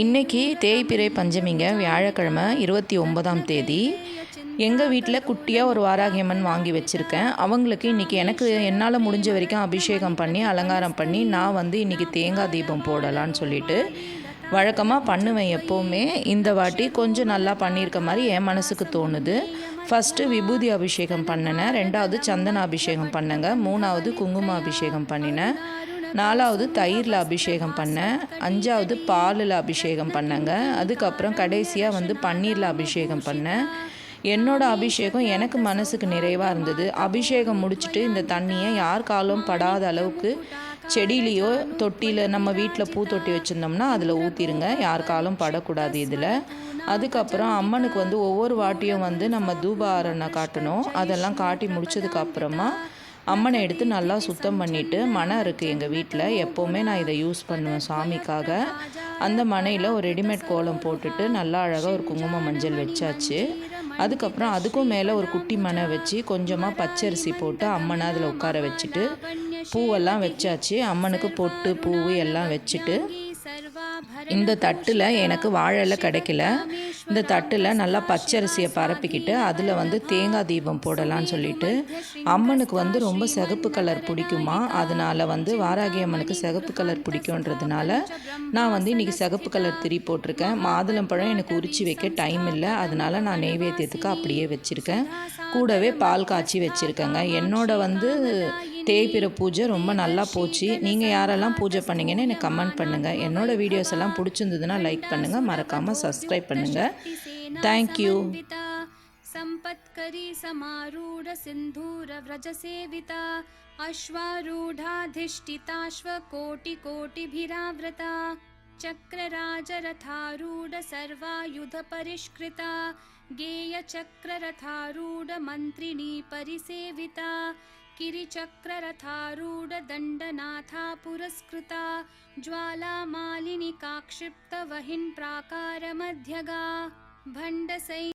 இன்னைக்கு தேய்பிறை பஞ்சமிங்க வியாழக்கிழமை இருபத்தி ஒன்பதாம் தேதி. எங்கள் வீட்டில் குட்டியாக ஒரு வாராகியம்மன் வாங்கி வச்சுருக்கேன். அவங்களுக்கு இன்றைக்கி எனக்கு என்னால் முடிஞ்ச வரைக்கும் அபிஷேகம் பண்ணி அலங்காரம் பண்ணி நான் வந்து இன்றைக்கி தேங்காய் தீபம் போடலான்னு சொல்லிட்டு வழக்கமாக பண்ணுவேன் எப்போவுமே. இந்த வாட்டி கொஞ்சம் நல்லா பண்ணியிருக்க மாதிரி என் மனசுக்கு தோணுது. ஃபஸ்ட்டு விபூதி அபிஷேகம் பண்ணினேன். ரெண்டாவது சந்தன அபிஷேகம் பண்ணேங்க. மூணாவது குங்கும அபிஷேகம் பண்ணினேன். நாலாவது தயிரில் அபிஷேகம் பண்ணேன் அஞ்சாவது பாலில் அபிஷேகம் பண்ணேங்க. அதுக்கப்புறம் கடைசியாக வந்து பன்னீரில் அபிஷேகம் பண்ணேன் என்னோட அபிஷேகம் எனக்கு மனசுக்கு நிறைவாக இருந்தது. அபிஷேகம் முடிச்சுட்டு இந்த தண்ணியை யார் காலம் படாத அளவுக்கு செடியிலையோ தொட்டியில் நம்ம வீட்டில் பூ தொட்டி வச்சுருந்தோம்னா அதில் ஊற்றிருங்க யார் காலம் படக்கூடாது இதில். அதுக்கப்புறம் அம்மனுக்கு வந்து ஒவ்வொரு வாட்டியும் வந்து நம்ம தூப ஆரணை காட்டணும். அதெல்லாம் காட்டி முடிச்சதுக்கப்புறமா அம்மனை எடுத்து நல்லா சுத்தம் பண்ணிவிட்டு மனை இருக்குது எங்கள் வீட்டில் எப்போவுமே நான் இதை யூஸ் பண்ணுவேன் சாமிக்காக. அந்த மனையில் ஒரு ரெடிமேட் கோலம் போட்டுட்டு நல்லா அழகாக ஒரு குங்கும மஞ்சள் வச்சாச்சு. அதுக்கப்புறம் அதுக்கும் மேலே ஒரு குட்டி மனை வச்சு கொஞ்சமாக பச்சரிசி போட்டு அம்மனை அதில் உட்கார வச்சுட்டு பூவெல்லாம் வச்சாச்சு. அம்மனுக்கு பொட்டு பூ எல்லாம் வச்சுட்டு இந்த தட்டில் எனக்கு வாழை கிடைக்கல. இந்த தட்டில் நல்லா பச்சரிசியை பரப்பிக்கிட்டு அதில் வந்து தேங்காய் தீபம் போடலான்னு சொல்லிட்டு அம்மனுக்கு வந்து ரொம்ப சிகப்பு கலர் பிடிக்குமா? அதனால் வந்து வாராகி அம்மனுக்கு சிகப்பு கலர் பிடிக்குன்றதுனால நான் வந்து இன்றைக்கி சிகப்பு கலர் திரி போட்டிருக்கேன். மாதுளம்பழம் எனக்கு உரிச்சு வைக்க டைம் இல்லை. அதனால் நான் நெய்வேத்தியத்துக்கு அப்படியே வச்சுருக்கேன். கூடவே பால் காய்ச்சி வச்சுருக்கேங்க. என்னோட வந்து தேய்பிற பூஜை ரொம்ப நல்லா போச்சு நீங்கள் யாரெல்லாம் பூஜை பண்ணீங்கன்னு எனக்கு கமெண்ட் பண்ணுங்கள் என்னோடய வீடியோஸ் எல்லாம் பிடிச்சிருந்ததுன்னா லைக் பண்ணுங்கள் மறக்காமல் சப்ஸ்கிரைப் பண்ணுங்கள் தேங்க்யூ सम्पत्करी समारूढ सिन्धूरव्रजसेविता अश्वारूढाधिष्ठिताश्वकोटिकोटिभिरावृता चक्रराजरथारूढ सर्वायुधपरिष्कृता गेयचक्ररथारूढमन्त्रिणी परिसेविता किरिचक्ररथारूढदण्डनाथा पुरस्कृता ज्वालामालिनिकाक्षिप्तवहिन् प्राकारमध्यगा भण्डसै